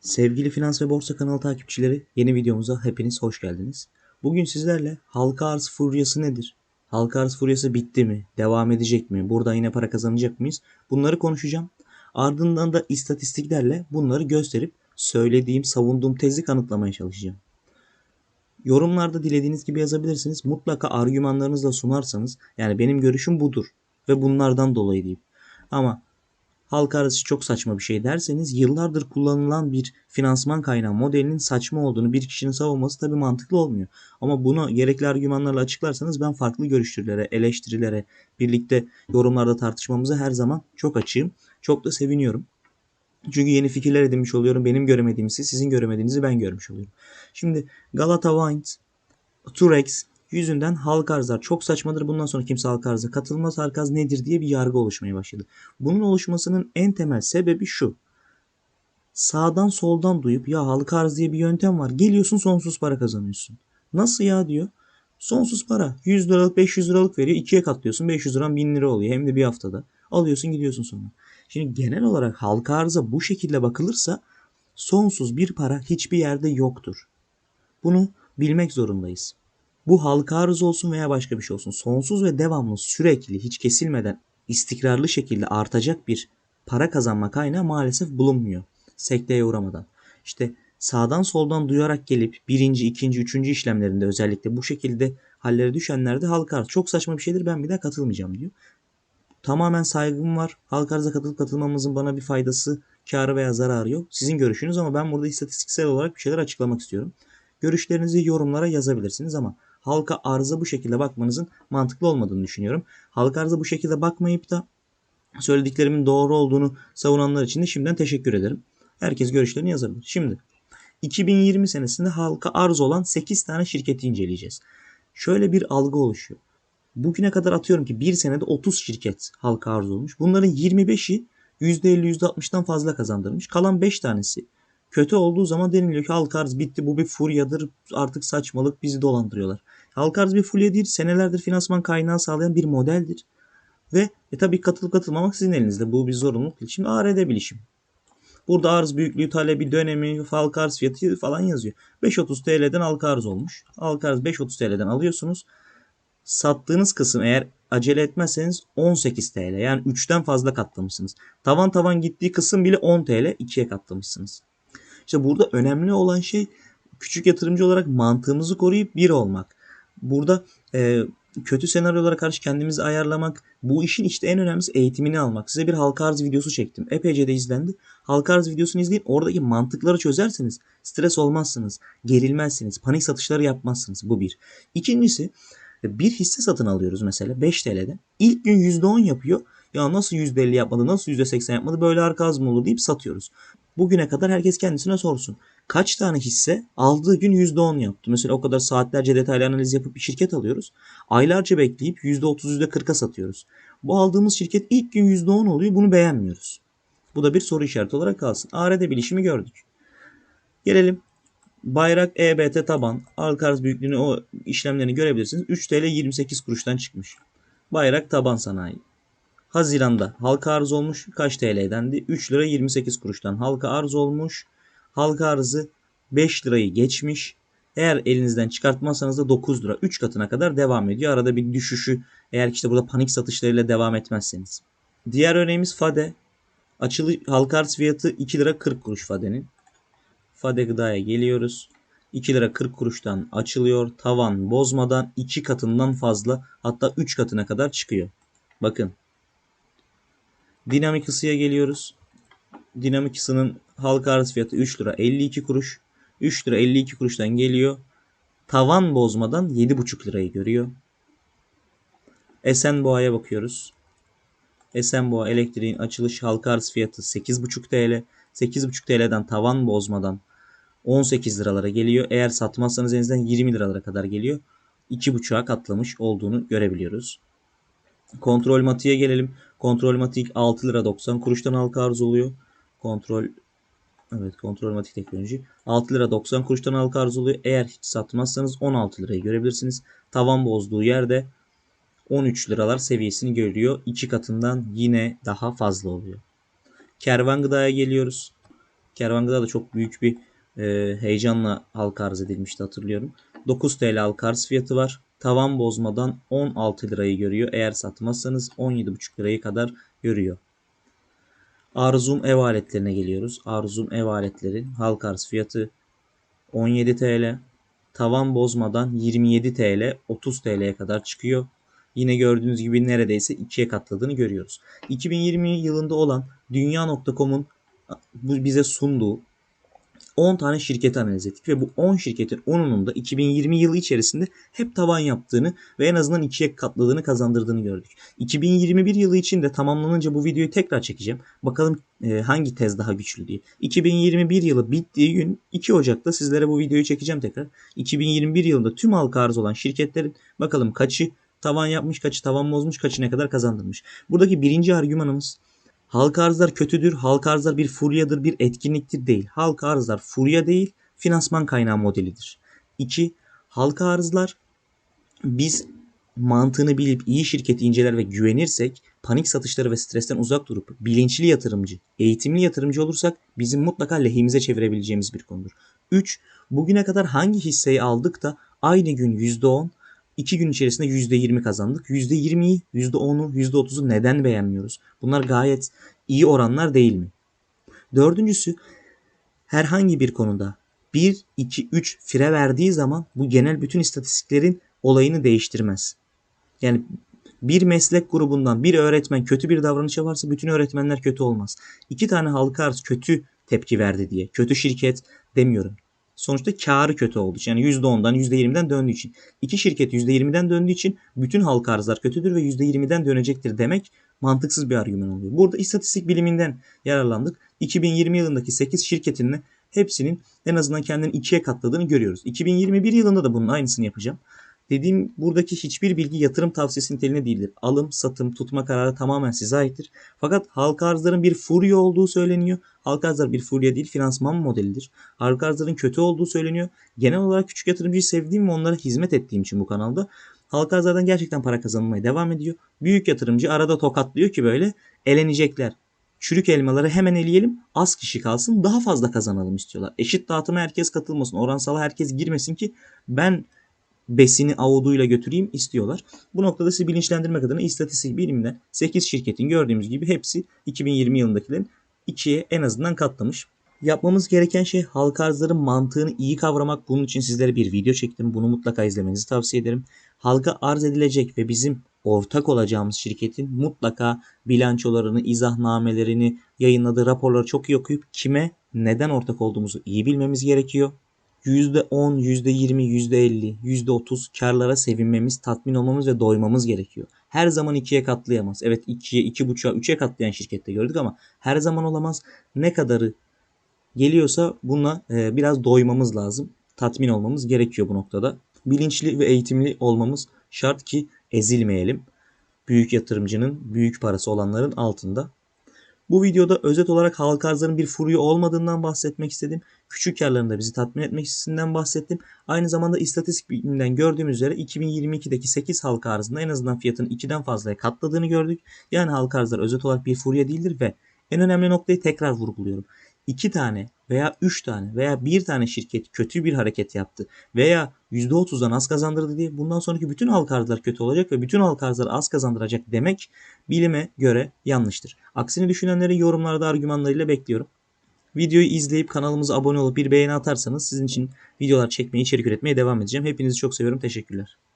Sevgili Finans ve Borsa kanalı takipçileri, yeni videomuza hepiniz hoş geldiniz. Bugün sizlerle halka arz furyası nedir? Halka arz furyası bitti mi? Devam edecek mi? Burada yine para kazanacak mıyız? Bunları konuşacağım. Ardından da istatistiklerle bunları gösterip söylediğim, savunduğum tezi kanıtlamaya çalışacağım. Yorumlarda dilediğiniz gibi yazabilirsiniz. Mutlaka argümanlarınızla sunarsanız yani benim görüşüm budur ve bunlardan dolayı deyip. Ama halka arası çok saçma bir şey derseniz yıllardır kullanılan bir finansman kaynağı modelinin saçma olduğunu bir kişinin savunması tabi mantıklı olmuyor. Ama bunu gerekli argümanlarla açıklarsanız ben farklı görüşlere, eleştirilere, birlikte yorumlarda tartışmamıza her zaman çok açığım. Çok da seviniyorum. Çünkü yeni fikirler edinmiş oluyorum. Benim göremediğimizi, sizin göremediğinizi ben görmüş oluyorum. Şimdi Galata Wines, Turex yüzünden halka arzlar çok saçmadır. Bundan sonra kimse halka arza katılmaz. Halka arz nedir diye bir yargı oluşmaya başladı. Bunun oluşmasının en temel sebebi şu. Sağdan soldan duyup ya halka arz diye bir yöntem var. Geliyorsun sonsuz para kazanıyorsun. Nasıl ya diyor. Sonsuz para. 100 liralık 500 liralık veriyor. ikiye katlıyorsun. 500 liran 1000 lira oluyor. Hem de bir haftada. Alıyorsun gidiyorsun sonra. Şimdi genel olarak halka arıza bu şekilde bakılırsa sonsuz bir para hiçbir yerde yoktur. Bunu bilmek zorundayız. Bu halka arız olsun veya başka bir şey olsun. Sonsuz ve devamlı sürekli hiç kesilmeden istikrarlı şekilde artacak bir para kazanma kaynağı maalesef bulunmuyor. Sekteye uğramadan. İşte sağdan soldan duyarak gelip birinci, ikinci, üçüncü işlemlerinde özellikle bu şekilde hallere düşenlerde halka arz çok saçma bir şeydir ben bir daha katılmayacağım diyor. Tamamen saygım var. Halka arıza katılıp katılmamızın bana bir faydası, karı veya zararı yok. Sizin görüşünüz ama ben burada istatistiksel olarak bir şeyler açıklamak istiyorum. Görüşlerinizi yorumlara yazabilirsiniz ama halka arıza bu şekilde bakmanızın mantıklı olmadığını düşünüyorum. Halka arıza bu şekilde bakmayıp da söylediklerimin doğru olduğunu savunanlar için de şimdiden teşekkür ederim. Herkes görüşlerini yazabilir. Şimdi 2020 senesinde halka arz olan 8 tane şirketi inceleyeceğiz. Şöyle bir algı oluşuyor. Bugüne kadar atıyorum ki bir senede 30 şirket halka arz olmuş. Bunların 25'i %50 %60'dan fazla kazandırmış. Kalan 5 tanesi kötü olduğu zaman deniliyor ki halka arz bitti bu bir furyadır artık saçmalık bizi dolandırıyorlar. Halka arz bir furya değil senelerdir finansman kaynağı sağlayan bir modeldir. Ve e, tabii katılıp katılmamak sizin elinizde bu bir zorunluluk değil. Şimdi ARD bilişim. Burada arz büyüklüğü, talebi, dönemi, halka arz fiyatı falan yazıyor. 5.30 TL'den halka arz olmuş. Halka arz 5.30 TL'den alıyorsunuz. Sattığınız kısım eğer acele etmezseniz 18 TL. Yani 3'ten fazla katlamışsınız. Tavan tavan gittiği kısım bile 10 TL 2'ye katlamışsınız. İşte burada önemli olan şey küçük yatırımcı olarak mantığımızı koruyup bir olmak. Burada e, kötü senaryolara karşı kendimizi ayarlamak, bu işin işte en önemlisi eğitimini almak. Size bir halka arz videosu çektim. Epeyce de izlendi. Halka arz videosunu izleyin. Oradaki mantıkları çözerseniz stres olmazsınız, gerilmezsiniz, panik satışları yapmazsınız. Bu bir. İkincisi bir hisse satın alıyoruz mesela 5 TL'den. İlk gün %10 yapıyor. Ya nasıl %50 yapmadı, nasıl %80 yapmadı böyle arka az mı olur deyip satıyoruz. Bugüne kadar herkes kendisine sorsun. Kaç tane hisse aldığı gün %10 yaptı. Mesela o kadar saatlerce detaylı analiz yapıp bir şirket alıyoruz. Aylarca bekleyip %30 %40'a satıyoruz. Bu aldığımız şirket ilk gün %10 oluyor bunu beğenmiyoruz. Bu da bir soru işareti olarak kalsın. ARD bilişimi gördük. Gelelim Bayrak EBT taban halka arz büyüklüğünü o işlemlerini görebilirsiniz. 3 TL 28 kuruştan çıkmış. Bayrak taban sanayi. Haziranda halka arz olmuş. Kaç TL'dendi? 3 lira 28 kuruştan halka arz olmuş. Halka arzı 5 lirayı geçmiş. Eğer elinizden çıkartmazsanız da 9 lira 3 katına kadar devam ediyor. Arada bir düşüşü eğer işte burada panik satışlarıyla devam etmezseniz. Diğer örneğimiz Fade. Açılı halka arz fiyatı 2 lira 40 kuruş Fade'nin. Fade gıdaya geliyoruz. 2 lira 40 kuruştan açılıyor. Tavan bozmadan 2 katından fazla hatta 3 katına kadar çıkıyor. Bakın. Dinamik ısıya geliyoruz. Dinamik ısının halka arz fiyatı 3 lira 52 kuruş. 3 lira 52 kuruştan geliyor. Tavan bozmadan 7,5 lirayı görüyor. Esenboğa'ya bakıyoruz. Esenboğa elektriğin açılış halka arz fiyatı 8,5 TL. 8,5 TL'den tavan bozmadan 18 liralara geliyor. Eğer satmazsanız elinizden 20 liralara kadar geliyor. 2.5'a katlamış olduğunu görebiliyoruz. Kontrol matiğe gelelim. Kontrol matik 6 lira 90 kuruştan halka arz oluyor. Kontrol Evet kontrol matik teknoloji. 6 lira 90 kuruştan halka arz oluyor. Eğer hiç satmazsanız 16 lirayı görebilirsiniz. Tavan bozduğu yerde 13 liralar seviyesini görüyor. 2 katından yine daha fazla oluyor. Kervan gıdaya geliyoruz. Kervangıda da çok büyük bir e, heyecanla halka arz edilmişti hatırlıyorum. 9 TL halka arz fiyatı var. Tavan bozmadan 16 lirayı görüyor. Eğer satmazsanız 17,5 lirayı kadar görüyor. Arzum ev aletlerine geliyoruz. Arzum ev aletleri halka arz fiyatı 17 TL. Tavan bozmadan 27 TL 30 TL'ye kadar çıkıyor. Yine gördüğünüz gibi neredeyse ikiye katladığını görüyoruz. 2020 yılında olan Dünya.com'un bize sunduğu 10 tane şirketi analiz ettik ve bu 10 şirketin 10'unun da 2020 yılı içerisinde hep tavan yaptığını ve en azından ikiye katladığını kazandırdığını gördük. 2021 yılı için de tamamlanınca bu videoyu tekrar çekeceğim. Bakalım e, hangi tez daha güçlü diye. 2021 yılı bittiği gün 2 Ocak'ta sizlere bu videoyu çekeceğim tekrar. 2021 yılında tüm halka arz olan şirketlerin bakalım kaçı tavan yapmış, kaçı tavan bozmuş, kaçı ne kadar kazandırmış. Buradaki birinci argümanımız Halka arzlar kötüdür, halka arzlar bir furyadır, bir etkinliktir değil. Halka arzlar furya değil, finansman kaynağı modelidir. 2. Halka arzlar biz mantığını bilip iyi şirketi inceler ve güvenirsek panik satışları ve stresten uzak durup bilinçli yatırımcı, eğitimli yatırımcı olursak bizim mutlaka lehimize çevirebileceğimiz bir konudur. 3. Bugüne kadar hangi hisseyi aldık da aynı gün %10, 2 gün içerisinde %20 kazandık. %20'yi, %10'u, %30'u neden beğenmiyoruz? Bunlar gayet iyi oranlar değil mi? Dördüncüsü herhangi bir konuda 1, 2, 3 fire verdiği zaman bu genel bütün istatistiklerin olayını değiştirmez. Yani bir meslek grubundan bir öğretmen kötü bir davranış yaparsa bütün öğretmenler kötü olmaz. İki tane halka arz kötü tepki verdi diye. Kötü şirket demiyorum sonuçta karı kötü olduğu için yani %10'dan %20'den döndüğü için. iki şirket %20'den döndüğü için bütün halka arzlar kötüdür ve %20'den dönecektir demek mantıksız bir argüman oluyor. Burada istatistik biliminden yararlandık. 2020 yılındaki 8 şirketin hepsinin en azından kendini ikiye katladığını görüyoruz. 2021 yılında da bunun aynısını yapacağım. Dediğim buradaki hiçbir bilgi yatırım tavsiyesi niteliğinde değildir. Alım, satım, tutma kararı tamamen size aittir. Fakat halka arzların bir furya olduğu söyleniyor. Halka arzlar bir furya değil finansman modelidir. Halka arzların kötü olduğu söyleniyor. Genel olarak küçük yatırımcıyı sevdiğim ve onlara hizmet ettiğim için bu kanalda halka arzlardan gerçekten para kazanmaya devam ediyor. Büyük yatırımcı arada tokatlıyor ki böyle elenecekler. Çürük elmaları hemen eleyelim az kişi kalsın daha fazla kazanalım istiyorlar. Eşit dağıtıma herkes katılmasın oransala herkes girmesin ki ben besini avuduyla götüreyim istiyorlar. Bu noktada sizi bilinçlendirmek adına istatistik biliminden 8 şirketin gördüğümüz gibi hepsi 2020 yılındakilerin ikiye en azından katlamış. Yapmamız gereken şey halka arzların mantığını iyi kavramak. Bunun için sizlere bir video çektim. Bunu mutlaka izlemenizi tavsiye ederim. Halka arz edilecek ve bizim ortak olacağımız şirketin mutlaka bilançolarını, izahnamelerini, yayınladığı raporları çok iyi okuyup kime neden ortak olduğumuzu iyi bilmemiz gerekiyor. %10, %20, %50, %30 karlara sevinmemiz, tatmin olmamız ve doymamız gerekiyor. Her zaman ikiye katlayamaz. Evet ikiye, iki buçuğa, üçe katlayan şirkette gördük ama her zaman olamaz. Ne kadarı geliyorsa buna e, biraz doymamız lazım. Tatmin olmamız gerekiyor bu noktada. Bilinçli ve eğitimli olmamız şart ki ezilmeyelim. Büyük yatırımcının, büyük parası olanların altında bu videoda özet olarak halka arzların bir furya olmadığından bahsetmek istedim. Küçük karların da bizi tatmin etmesinden bahsettim. Aynı zamanda istatistik biliminden gördüğümüz üzere 2022'deki 8 halka arzında en azından fiyatın 2'den fazlaya katladığını gördük. Yani halka arzlar özet olarak bir furya değildir ve en önemli noktayı tekrar vurguluyorum. 2 tane veya 3 tane veya 1 tane şirket kötü bir hareket yaptı veya %30'dan az kazandırdı diye bundan sonraki bütün halka arzlar kötü olacak ve bütün halka arzları az kazandıracak demek bilime göre yanlıştır. Aksini düşünenleri yorumlarda argümanlarıyla bekliyorum. Videoyu izleyip kanalımıza abone olup bir beğeni atarsanız sizin için videolar çekmeye, içerik üretmeye devam edeceğim. Hepinizi çok seviyorum. Teşekkürler.